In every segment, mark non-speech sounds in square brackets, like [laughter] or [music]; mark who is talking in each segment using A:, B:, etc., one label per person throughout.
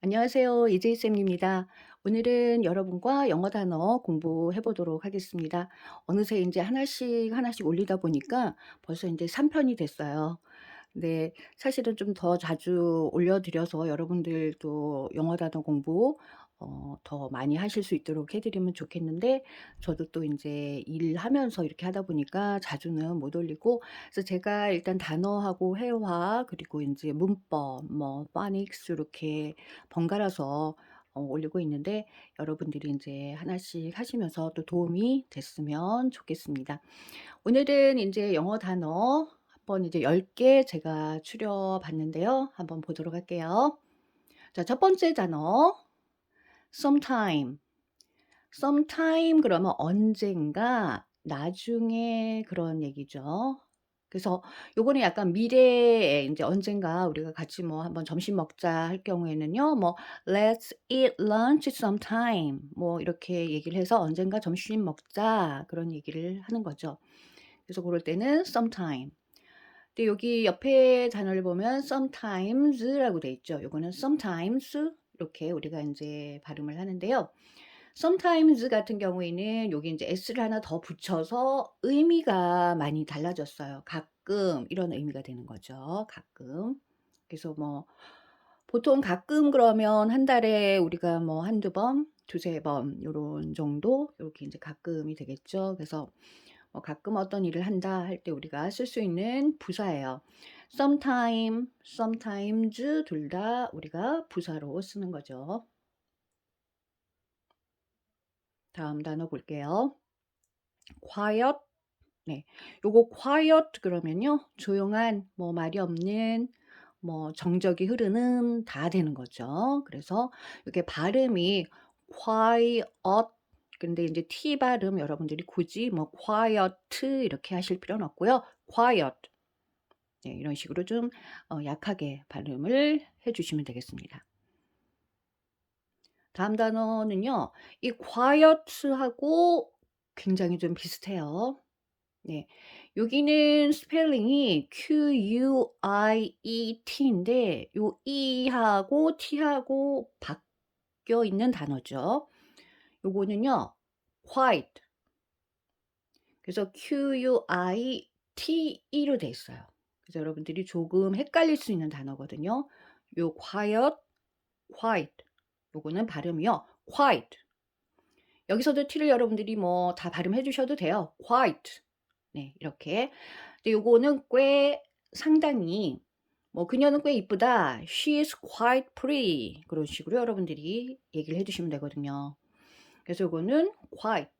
A: 안녕하세요. 이재희쌤입니다. 오늘은 여러분과 영어 단어 공부해 보도록 하겠습니다. 어느새 인제 하나씩 하나씩 올리다 보니까 벌써 인제 3 편이 됐어요. 네. 사실은 좀 더 자주 올려 드려서 여러분들도 영어 단어 공부 어 더 많이 하실 수 있도록 해 드리면 좋겠는데 저도 또 인제 일하면서 이렇게 하다 보니까 자주는 못 올리고 그래서 제가 일단 단어하고 회화 그리고 인제 문법 뭐 phonics 요렇게 번갈아서 어 올리고 있는데 여러분들이 인제 하나씩 하시면서 또 도움이 됐으면 좋겠습니다. 오늘은 인제 영어 단어 한번 이제 10 개 제가 추려 봤는데요. 한번 보도록 할게요. 자 첫 번째 단어 sometime. sometime 그러면 언젠가, 나중에 그런 얘기죠. 그래서 요거는 약간 미래에 인제 언젠가 우리가 같이 뭐 한번 점심 먹자 할 경우에는요. 뭐 "Let's eat lunch sometime." 뭐 이렇게 얘기를 해서 "언젠가 점심 먹자." 그런 얘기를 하는 거죠. 그래서 고럴 때는 sometime. 근데 여기 옆에 단어를 보면 sometimes라고 돼 있죠. 요거는 sometimes 이렇게 우리가 인제 발음을 하는데요. sometimes 같은 경우에는 여기 인제 s를 하나 더 붙여서 의미가 많이 달라졌어요. 가끔 이런 의미가 되는 거죠. 가끔. 그래서 뭐 보통 가끔 그러면 한 달에 우리가 뭐 한두 번, 두세 번 요런 정도 요렇게 인제 가끔이 되겠죠. 그래서 어 가끔 어떤 일을 한다 할 때 우리가 쓸 수 있는 부사예요. Sometime, sometimes 둘 다 우리가 부사로 쓰는 거죠. 다음 단어 볼게요. quiet. 네. 요거 quiet 그러면요. 조용한 뭐 말이 없는 뭐 정적이 흐르는 다 되는 거죠. 그래서 이게 발음이 quiet 근데 인제 T 발음 여러분들이 굳이 뭐 quiet 이렇게 하실 필요는 없고요. quiet. 네 이런 식으로 좀어 약하게 발음을 해 주시면 되겠습니다. 다음 단어는요. 이 quiet하고 굉장히 좀 비슷해요. 네. 여기는 스펠링이 Q-U-I-E-T인데 요 E하고 T하고 바뀌어 있는 단어죠. 요거는요. quiet. 그래서 Q-U-I-T-E로 돼 있어요. 그래서 여러분들이 조금 헷갈릴 수 있는 단어거든요. 요 quiet, quiet. 요거는 발음이요. quiet. 여기서도 T를 여러분들이 뭐 다 발음해 주셔도 돼요. quiet. 네, 이렇게. 근데 요거는 꽤 상당히 뭐 "그녀는 꽤 이쁘다." "She is quite pretty." 그런 식으로 여러분들이 얘기를 해 주시면 되거든요. 그래서 요거는 quite.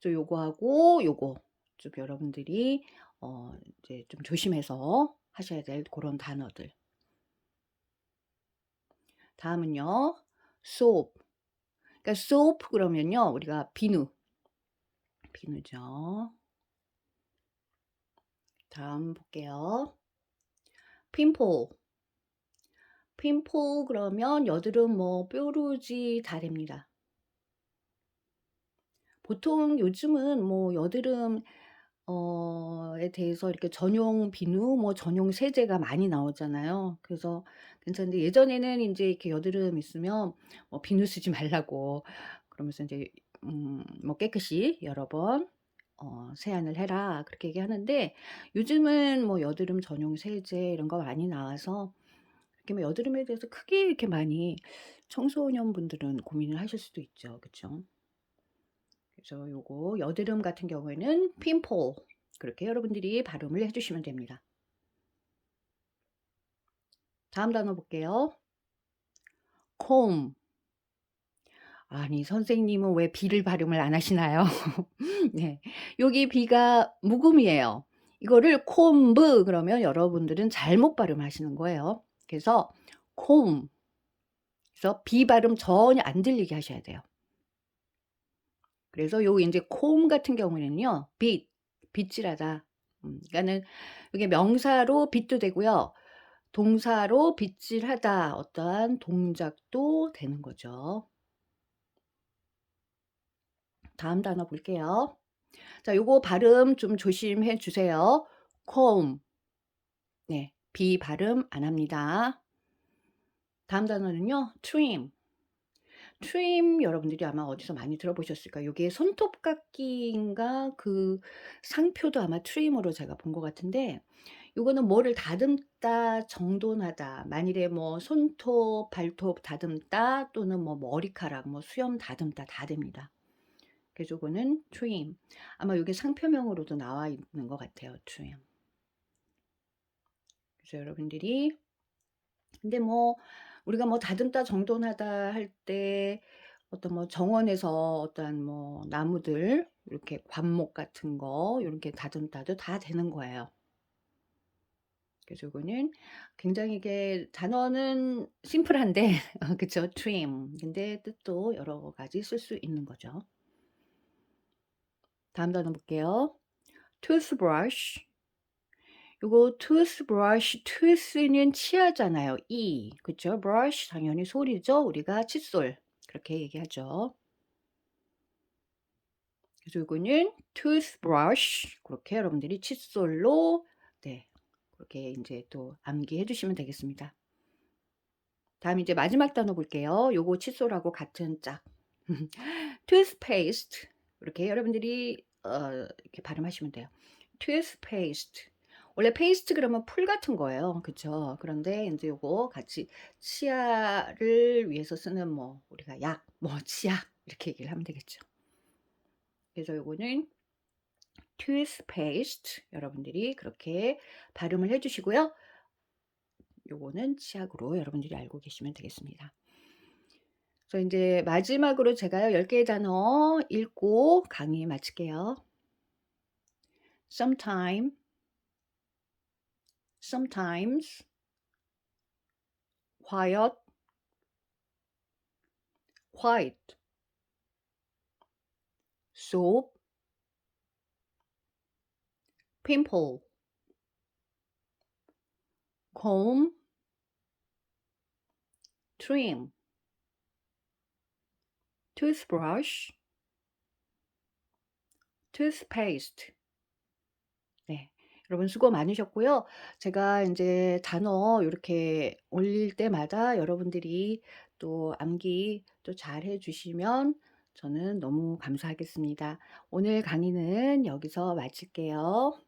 A: 그래서 요거하고 요거 좀 여러분들이 어 이제 좀 조심해서 하셔야 될 고런 단어들. 다음은요. soap. 그러니까 soap 그러면요. 우리가 비누. 비누죠. 다음 볼게요. pimple. pimple 그러면 여드름 뭐 뾰루지 다 됩니다. 보통 요즘은 뭐 여드름 어,에 대해서 이렇게 전용 비누 뭐 전용 세제가 많이 나오잖아요. 그래서 괜찮은데 예전에는 인제 이렇게 여드름 있으면 뭐 비누 쓰지 말라고 그러면서 인제 음 뭐 깨끗이 여러 번 어 "세안을 해라." 그렇게 얘기하는데 요즘은 뭐 여드름 전용 세제 이런 거 많이 나와서 이렇게 뭐 여드름에 대해서 크게 이렇게 많이 청소년분들은 고민을 하실 수도 있죠. 그쵸? 그래서 요거 여드름 같은 경우에는 pimple 그렇게 여러분들이 발음을 해 주시면 됩니다. 다음 단어 볼게요. comb. 아니 선생님은 왜 비를 발음을 안 하시나요? [laughs] 네. 여기 비가 묵음이에요. 이거를 콤브 그러면 여러분들은 잘못 발음하시는 거예요. 그래서 comb. 그래서 비 발음 전혀 안 들리게 하셔야 돼요. 그래서 요 인제 comb 같은 경우에는요. 빗, 빗질하다. 음 그러니까는 이게 명사로 빗도 되고요. 동사로 빗질하다 어떠한 동작도 되는 거죠. 다음 단어 볼게요. 자 요거 발음 좀 조심해 주세요. comb. 네. 비 발음 안 합니다. 다음 단어는요. Trim 여러분들이 아마 어디서 많이 들어보셨을 거예요. 요게 손톱깎이인가 그 상표도 아마 trim으로 제가 본 것 같은데 요거는 뭐를 다듬다, 정돈하다. 만일에 뭐 손톱, 발톱 다듬다 또는 뭐 머리카락, 뭐 수염 다듬다 다 됩니다. 그래서 요거는 trim. 아마 요게 상표명으로도 나와 있는 것 같아요. trim. 그래서 여러분들이 근데 뭐 우리가 뭐 다듬다, 정돈하다 할 때 어떤 뭐 정원에서 어떠한 뭐 나무들 이렇게 관목 같은 거 요렇게 다듬다도 다 되는 거예요. 그래서 요거는 굉장히 이게 단어는 심플한데 [laughs] 어 그쵸. trim. 근데 뜻도 여러 가지 쓸 수 있는 거죠. 다음 단어 볼게요. toothbrush. 요거 toothbrush, tooth는 치아잖아요. 이. 그쵸? brush 당연히 솔이죠. 우리가 칫솔 그렇게 얘기하죠. 요거는 toothbrush 그렇게 여러분들이 칫솔로 네. 그렇게 인제 또 암기해 주시면 되겠습니다. 다음 이제 마지막 단어 볼게요. 요거 칫솔하고 같은 짝. [laughs] toothpaste. 이렇게 여러분들이 어 이렇게 발음하시면 돼요. toothpaste. 원래 페이스트 그러면 풀 같은 거예요. 그쵸? 그런데 인제 요거 같이 치아를 위해서 쓰는 뭐 우리가 약, 뭐 치약 이렇게 얘기를 하면 되겠죠. 그래서 요거는 toothpaste 여러분들이 그렇게 발음을 해 주시고요. 요거는 치약으로 여러분들이 알고 계시면 되겠습니다. 그래서 인제 마지막으로 제가요 10 개의 단어 읽고 강의 마칠게요. sometime sometimes quiet quiet soap pimple comb trim toothbrush toothpaste 네. 여러분 수고 많으셨고요. 제가 인제 단어 요렇게 올릴 때마다 여러분들이 또 암기 또 잘해 주시면 저는 너무 감사하겠습니다. 오늘 강의는 여기서 마칠게요.